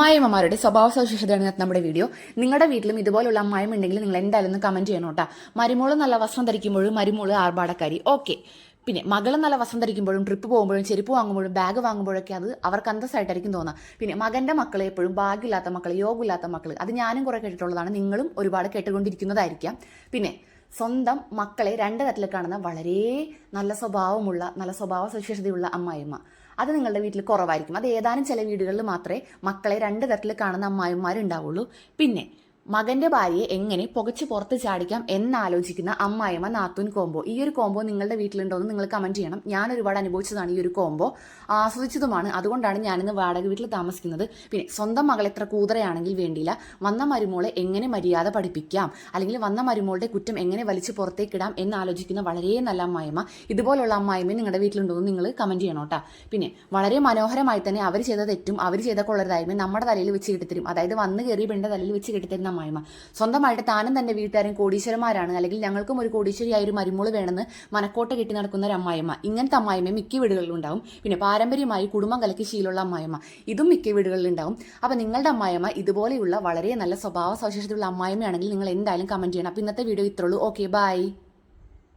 അമ്മായിമ്മമാരുടെ സ്വഭാവ സവിശേഷതയാണ് നമ്മുടെ വീഡിയോ. നിങ്ങളുടെ വീട്ടിലും ഇതുപോലുള്ള അമ്മായിമ്മ ഉണ്ടെങ്കിൽ നിങ്ങൾ എന്തായാലും ഒന്ന് കമന്റ് ചെയ്യണം കേട്ടോ. മരുമോൾ നല്ല വസ്ത്രം ധരിക്കുമ്പോഴും മരുമോൾ ആർഭാടക്കാരി. ഓക്കെ പിന്നെ മകൾ നല്ല വസ്ത്രം ധരിക്കുമ്പോഴും ട്രിപ്പ് പോകുമ്പോഴും ചെരുപ്പ് വാങ്ങുമ്പോഴും ബാഗ് വാങ്ങുമ്പോഴൊക്കെ അത് അവർക്ക് അന്തസ്സായിട്ടായിരിക്കും തോന്നുക. പിന്നെ മകന്റെ മക്കളെ എപ്പോഴും ഭാഗ്യമില്ലാത്ത മക്കൾ യോഗമില്ലാത്ത മക്കൾ അത് ഞാനും കുറേ കേട്ടിട്ടുള്ളതാണ്. നിങ്ങളും ഒരുപാട് കേട്ടുകൊണ്ടിരിക്കുന്നതായിരിക്കാം. പിന്നെ സ്വന്തം മക്കളെ രണ്ട് തരത്തിൽ കാണുന്ന വളരെ നല്ല സ്വഭാവമുള്ള നല്ല സ്വഭാവ സവിശേഷതയുള്ള അമ്മായിമ്മ അത് നിങ്ങളുടെ വീട്ടിൽ കുറവായിരിക്കും. അത് ഏതാനും ചില വീടുകളിൽ മാത്രമേ മക്കളെ രണ്ട് തരത്തിൽ കാണുന്ന അമ്മായിമാരുണ്ടാവുള്ളൂ പിന്നെ മകന്റെ ഭാര്യയെ എങ്ങനെ പുകച്ച് പുറത്ത് ചാടിക്കാം എന്നാലോചിക്കുന്ന അമ്മായിമ്മ നാത്തൂൻ കോംബോ. ഈ ഒരു കോംബോ നിങ്ങളുടെ വീട്ടിലുണ്ടോ എന്ന് നിങ്ങൾ കമന്റ് ചെയ്യണം. ഞാൻ ഒരുപാട് അനുഭവിച്ചതാണ് ഈ ഒരു കോംബോ. ആസ്വദിച്ചതുമാണ്. അതുകൊണ്ടാണ് ഞാനിന്ന് വാടക വീട്ടിൽ താമസിക്കുന്നത്. പിന്നെ സ്വന്തം മകൾ എത്ര കൂതറയാണെങ്കിൽ വേണ്ടിയില്ല. വന്ന മരുമോളെ എങ്ങനെ മര്യാദ പഠിപ്പിക്കാം? അല്ലെങ്കിൽ വന്ന മരുമോളുടെ കുറ്റം എങ്ങനെ വലിച്ചു പുറത്തേക്കിടാം എന്നാലോചിക്കുന്ന വളരെ നല്ല അമ്മായിമ്മ ഇതുപോലുള്ള അമ്മായിമ്മ നിങ്ങളുടെ വീട്ടിലുണ്ടോ എന്ന് നിങ്ങൾ കമന്റ് ചെയ്യണം കേട്ടോ. പിന്നെ വളരെ മനോഹരമായി തന്നെ അവർ ചെയ്ത തെറ്റും അവർ ചെയ്ത കൊള്ളരുതായ്മ നമ്മുടെ തലയിൽ വെച്ച് കെട്ടിത്തരും. അതായത് വന്ന് കയറി പെണ്ണിന്റെ തലയിൽ വെച്ച് കെട്ടിത്തരുന്ന അമ്മായിമ്മ സ്വന്തമായിട്ട് താനും തന്റെ വീട്ടുകാരും കോടീശ്വരന്മാരാണ്. അല്ലെങ്കിൽ ഞങ്ങൾക്കും ഒരു കോടീശ്വരിയായ ഒരു മരുമോൾ വേണമെന്ന് മനക്കോട്ട കെട്ടി നടക്കുന്ന ഒരു അമ്മായിമ്മ ഇങ്ങനത്തെ അമ്മായിമ്മ മിക്ക വീടുകളിലും ഉണ്ടാവും. പിന്നെ പാരമ്പര്യമായി കുടുംബം കലക്കി ശീലമുള്ള അമ്മായിമ്മ ഇതും മിക്ക വീടുകളിൽ ഉണ്ടാവും. അപ്പൊ നിങ്ങളുടെ അമ്മായിമ്മ ഇതുപോലെയുള്ള വളരെ നല്ല സ്വഭാവ സവിശേഷതയുള്ള അമ്മായിമ്മയാണെങ്കിൽ നിങ്ങൾ എന്തായാലും കമന്റ് ചെയ്യണം. അപ്പൊ ഇന്നത്തെ വീഡിയോ ഇത്രയുള്ളൂ ഓക്കെ ബൈ